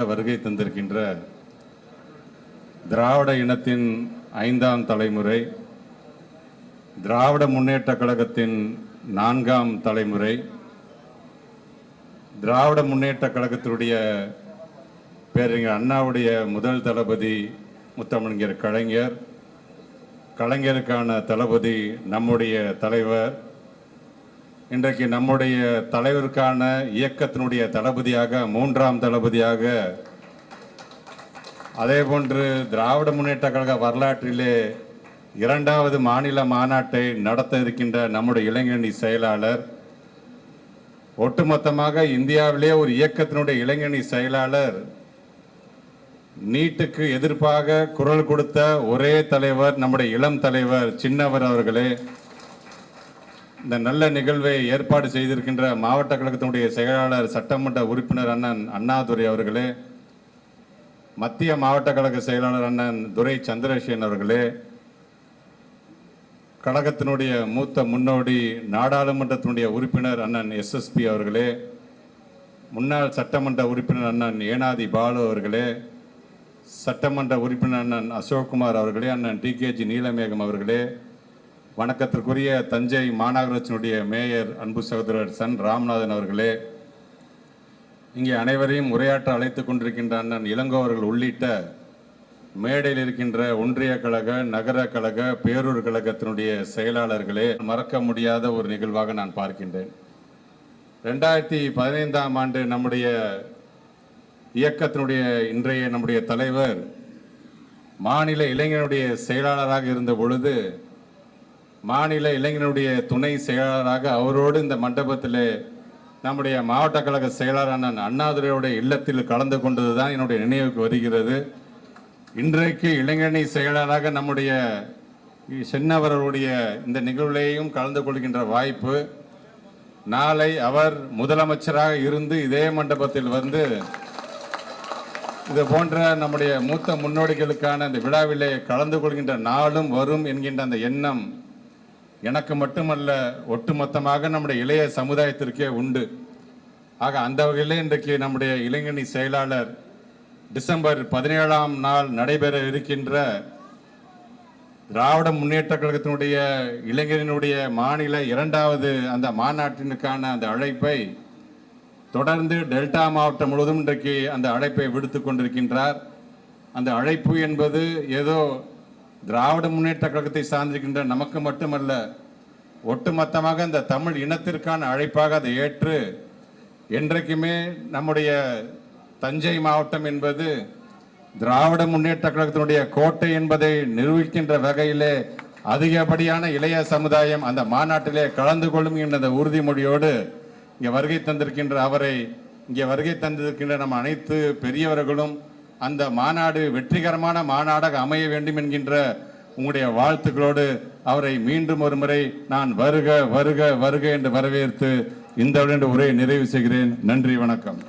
வருகை தந்திருக்கின்ற திராவிட இனத்தின் ஐந்தாம் தலைமுறை திராவிட முன்னேற்ற கழகத்தின் நான்காம் தலைமுறை திராவிட முன்னேற்ற கழகத்தினுடைய பேரறிஞர் அண்ணாவுடைய முதல் தளபதி முத்தமிழர் கலைஞர் கலைஞருக்கான தளபதி நம்முடைய தலைவர் இன்றைக்கு நம்முடைய தலைவருக்கான இயக்கத்தினுடைய தளபதியாக மூன்றாம் தளபதியாக அதே போன்று திராவிட முன்னேற்ற கழக வரலாற்றிலே இரண்டாவது மாநில மாநாட்டை நடத்த இருக்கின்ற நம்முடைய இளைஞணி செயலாளர் ஒட்டுமொத்தமாக இந்தியாவிலே ஒரு இயக்கத்தினுடைய இளைஞணி செயலாளர் நீட்டுக்கு எதிர்ப்பாக குரல் கொடுத்த ஒரே தலைவர் நம்முடைய இளம் தலைவர் சின்னவர் அவர்களே இந்த நல்ல நிகழ்வை ஏற்பாடு செய்திருக்கின்ற மாவட்ட கழகத்தினுடைய செயலாளர் சட்டமன்ற உறுப்பினர் அண்ணன் அண்ணாதுரை அவர்களே மத்திய மாவட்ட கழக செயலாளர் அண்ணன் துரை சந்திரசேன் அவர்களே கழகத்தினுடைய மூத்த முன்னோடி நாடாளுமன்றத்தினுடைய உறுப்பினர் அண்ணன் எஸ்எஸ்பி அவர்களே முன்னாள் சட்டமன்ற உறுப்பினர் அண்ணன் ஏனாதி பாலு அவர்களே சட்டமன்ற உறுப்பினர் அண்ணன் அசோக்குமார் அவர்களே அண்ணன் டிகேஜி நீலமேகம் அவர்களே வணக்கத்திற்குரிய தஞ்சை மாநகராட்சியினுடைய மேயர் அன்பு சகோதரர் சன் ராம்நாதன் அவர்களே இங்கே அனைவரையும் உரையாற்ற அழைத்து கொண்டிருக்கின்ற அண்ணன் இளங்கோ அவர்கள் உள்ளிட்ட மேடையில் இருக்கின்ற ஒன்றிய கழக நகர கழக பேரூர் கழகத்தினுடைய செயலாளர்களே மறக்க முடியாத ஒரு நிகழ்வாக நான் பார்க்கின்றேன். ரெண்டாயிரத்தி பதினைந்தாம் ஆண்டு நம்முடைய இயக்கத்தினுடைய இன்றைய நம்முடைய தலைவர் மாநில இளைஞனுடைய செயலாளராக இருந்த பொழுது மாநில இளைஞனுடைய துணை செயலாளராக அவரோடு இந்த மண்டபத்தில் நம்முடைய மாவட்ட கழக செயலாளரான அண்ணாதுரையுடைய இல்லத்தில் கலந்து கொண்டது தான் என்னுடைய நினைவுக்கு வருகிறது. இன்றைக்கு இளைஞரணி செயலாளராக நம்முடைய சென்னவர்களுடைய இந்த நிகழ்வுலையும் கலந்து கொள்கின்ற வாய்ப்பு. நாளை அவர் முதலமைச்சராக இருந்து இதே மண்டபத்தில் வந்து இது போன்ற நம்முடைய மூத்த முன்னோடிகளுக்கான இந்த விழாவிலே கலந்து கொள்கின்ற நாளும் வரும் என்கின்ற அந்த எண்ணம் எனக்கு மட்டுமல்ல ஒட்டுமொத்தமாக நம்முடைய இளைய சமுதாயத்திற்கே உண்டு. ஆக அந்த வகையில் இன்றைக்கு நம்முடைய இளைஞணி செயலாளர் டிசம்பர் பதினேழாம் நாள் நடைபெற இருக்கின்ற திராவிட முன்னேற்ற கழகத்தினுடைய இளைஞரினுடைய மாநில இரண்டாவது அந்த மாநாட்டினுக்கான அந்த அழைப்பை தொடர்ந்து டெல்டா மாவட்டம் முழுவதும் இன்றைக்கு அந்த அழைப்பை விடுத்து கொண்டிருக்கின்றார். அந்த அழைப்பு என்பது ஏதோ திராவிட முன்னேற்ற கழகத்தை சார்ந்திருக்கின்ற நமக்கு மட்டுமல்ல ஒட்டுமொத்தமாக இந்த தமிழ் இனத்திற்கான அழைப்பாக அதை ஏற்று என்றைக்குமே நம்முடைய தஞ்சை மாவட்டம் என்பது திராவிட முன்னேற்ற கழகத்தினுடைய கோட்டை என்பதை நிரூபிக்கின்ற வகையிலே அதிகப்படியான இளைய சமுதாயம் அந்த மாநாட்டிலே கலந்து கொள்ளும் என்ற உறுதிமொழியோடு இங்கே வருகை தந்திருக்கின்ற அவரை இங்கே வருகை தந்திருக்கின்ற நம் அனைத்து பெரியவர்களும் அந்த மாநாடு வெற்றிகரமான மாநாடாக அமைய வேண்டும் என்கின்ற உங்களுடைய வாழ்த்துக்களோடு அவரை மீண்டும் ஒரு முறை நான் வருக வருக வருக என்று வரவேற்று இந்த உரையை நிறைவு செய்கிறேன். நன்றி வணக்கம்.